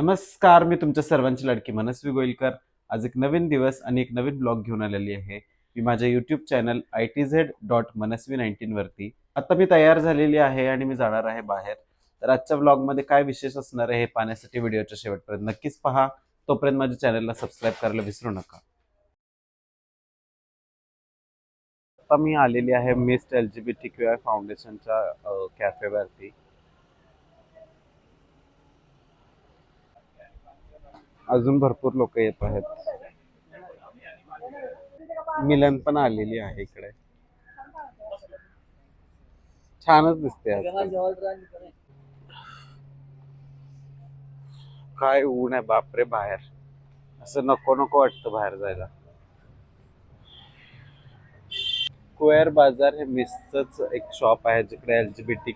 नमस्कार मी तुमच्या सर्वांची लाडकी मनस्वी गोईलकर. आज एक नवीन दिवस आणि एक नवीन ब्लॉग घेऊन आलेली आहे. मी माझ्या YouTube channel I T Z dot Manasvi nineteen वरती. आता मी तयार झालेली आहे आणि मी जाणार आहे बाहेर. तर आजच्या ब्लॉगमध्ये काय विशेष असणार आहे हे पाहण्यासाठी व्हिडिओच्या शेवटपर्यंत नक्कीच पहा. तोपर्यंत माझ्या चॅनलला सबस्क्राईब करायला विसरू नका. आता मी आलेली आहे Miss L G B T Q I फाउंडेशनच्या कॅफेवरती अजून भरपूर लोक येत आहेत. मिलन पण आलेली आहे इकडे. छानच दिसते काय ऊन आहे बापरे बाहेर. असं नको नको वाटतं बाहेर जायला. स्क्वेअर बाजार हे मिसच एक शॉप आहे जिकडे L G B T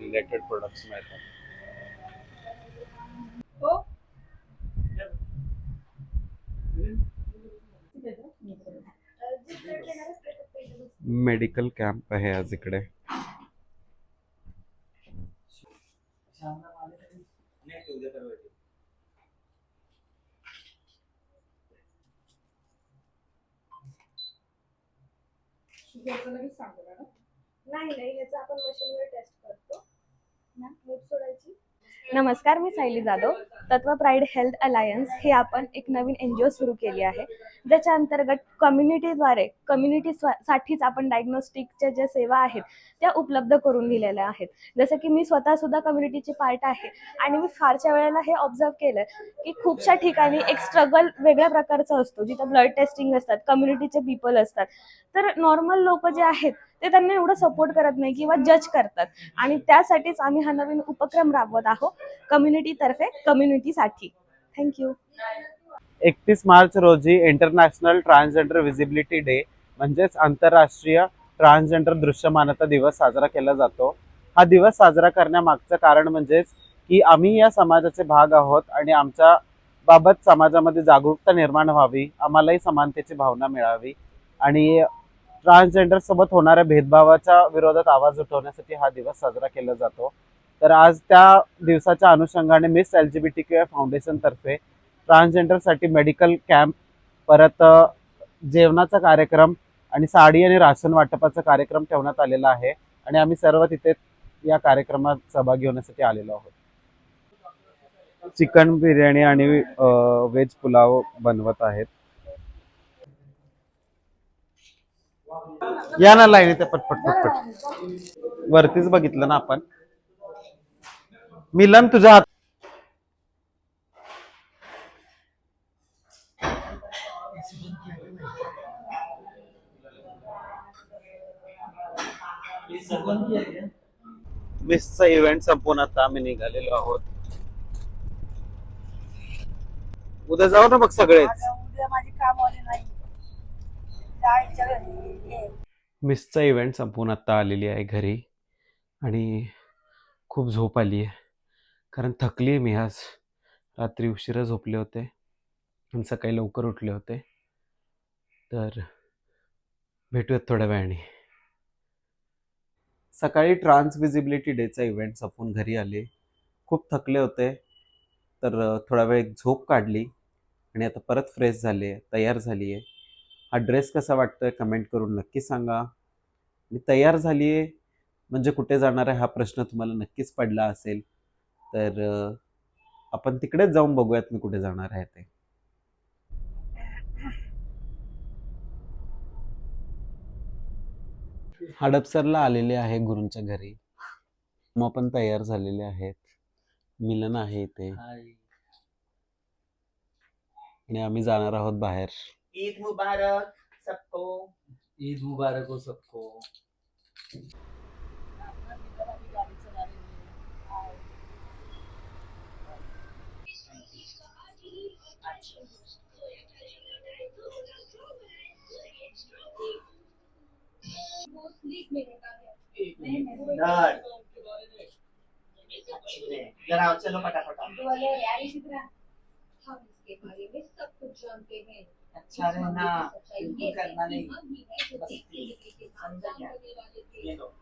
related products मिळतात. मेडिकल कॅम्प आहे आज इकडे. नाही नाही याचं आपण मशीनवर टेस्ट करतो. ना? मूठ सोडायची. नमस्कार मी सायली जाधव. तत्व प्राईड हेल्थ अलायन्स हे आपण एक नवीन एन जी ओ सुरू केली आहे ज्याच्या अंतर्गत कम्युनिटीद्वारे कम्युनिटी साठीच आपण डायग्नोस्टिकच्या ज्या सेवा आहेत त्या उपलब्ध करून दिलेल्या आहेत. जसं की मी स्वतः सुद्धा कम्युनिटीची पार्ट आहे आणि मी फारच्या वेळेला हे ऑब्झर्व केलं की खूपशा ठिकाणी एक स्ट्रगल वेगळ्या प्रकारचा असतो. जिथं ब्लड टेस्टिंग असतात कम्युनिटीचे पीपल असतात. तर नॉर्मल लोक जे आहेत ते त्यांना एवढं सपोर्ट करत नाही किंवा जज करतात. आणि त्यासाठीच आम्ही हा नवीन उपक्रम राबवत आहोत. कम्युनिटीतर्फे कम्युनिटीसाठी थँक्यू एकतीस मार्च रोजी इंटरनॅशनल ट्रान्सजेंडर विजिबिलिटी डे म्हणजेच आंतरराष्ट्रीय ट्रान्सजेंडर दृश्यमानता दिवस साजरा केला जातो. हा दिवस साजरा करण्यामागचं कारण म्हणजेच की आम्ही या समाजाचे भाग आहोत आणि आमच्या बाबत समाजामध्ये जागरूकता निर्माण व्हावी आम्हालाही समानतेची भावना मिळावी. आणि ट्रान्सजेंडर सोबत होणाऱ्या भेदभावाच्या विरोधात आवाज उठवण्यासाठी हा दिवस साजरा केला जातो. तर आज त्या दिवसाच्या अनुषंगाने Miss L G B T Q foundation तर्फे ट्रान्सजेंडरसाठी मेडिकल कॅम्प परत जेवणाचा कार्यक्रम आणि साडी आणि राशन वाटपाचा कार्यक्रम ठेवण्यात आलेला आहे आणि आम्ही सर्व तिथे या कार्यक्रमात सहभागी होण्यासाठी आलेलो आहोत. चिकन बिर्याणी आणि व्हेज पुलाव बनवत आहेत. या ना लाईन इथे पटपट पटपट. वरतीच बघितलं ना आपण. मिलन तुझ्या हात मिसचा इव्हेंट संपून आता आम्ही निघालेलो आहोत. उद्या जाऊ ना बघ सगळेच. उद्या माझी कामवाली नाही. जायच्या घरी मिसचा इव्हेंट संपून आत्ता आलेली आहे घरी आणि खूप झोप आली आहे. कारण थकली आहे मी आज. रात्री उशिरा झोपले होते आणि सकाळी लवकर उठले होते. तर भेटूयात थोड्या वेळाने. सकाळी ट्रान्स विजिबिलिटी डेचा इव्हेंट संपून घरी आले. खूप थकले होते. तर थोडा वेळ झोप काढली आणि आता परत फ्रेश झाले तयार झाली आहे. हा ड्रेस कसा वाटतोय? कमेंट करून नक्की सांगा. आणि तयार झाली आहे म्हणजे कुठे जाणार आहे हा प्रश्न तुम्हाला नक्कीच पडला असेल. तर आपण तिकडेच जाऊन बघूयात मी कुठे जाणार आहे ते. हडपसरला आलेले आहे गुरूंच्या घरी. मग पण तयार झालेले आहेत. मिलन आहे इथे. आणि आम्ही जाणार आहोत बाहेर. ईद मुबारक सबको। ईद मुबारक हो सबको। जरा चलो फटाफट अच्छा रहना बिल्कुल करना नहीं. ये लो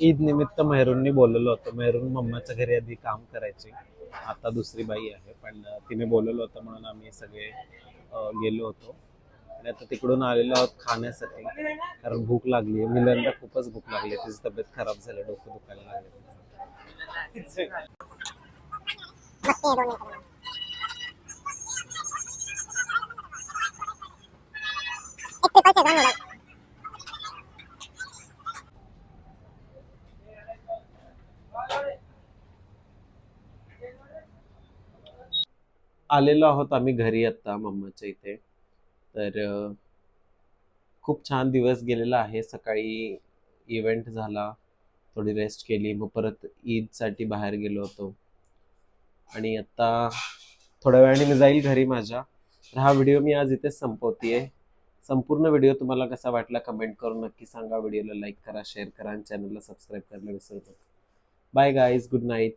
ईद निमित्त मेहरूननी बोलवलं होतं. मेहरून मम्माच्या घरी आधी काम करायची. आता दुसरी बाई आहे पण तिने बोलवलं होतं म्हणून आम्ही सगळे गेलो होतो. आणि आता तिकडून आलेलो आहोत खाण्यासाठी कारण भूक लागली आहे मिलनला खूपच भूक लागली आहे तिची तब्येत खराब झाली डोकं दुखायला लागले आलेलो आहोत आम्ही घरी आता मम्माच्या इथे. तर खूप छान दिवस गेलेला आहे. सकाळी इव्हेंट झाला. थोडी रेस्ट केली. मग परत ईदसाठी बाहेर गेलो होतो. आणि आत्ता थोड्या वेळाने मी जाईल घरी माझ्या. तर हा व्हिडिओ मी आज इथेच संपवतीये. संपूर्ण व्हिडिओ तुम्हाला कसा वाटला कमेंट करून नक्की सांगा. व्हिडिओला लाईक करा शेअर करा आणि चॅनलला सबस्क्राईब करायला विसरू नका. Bye guys good night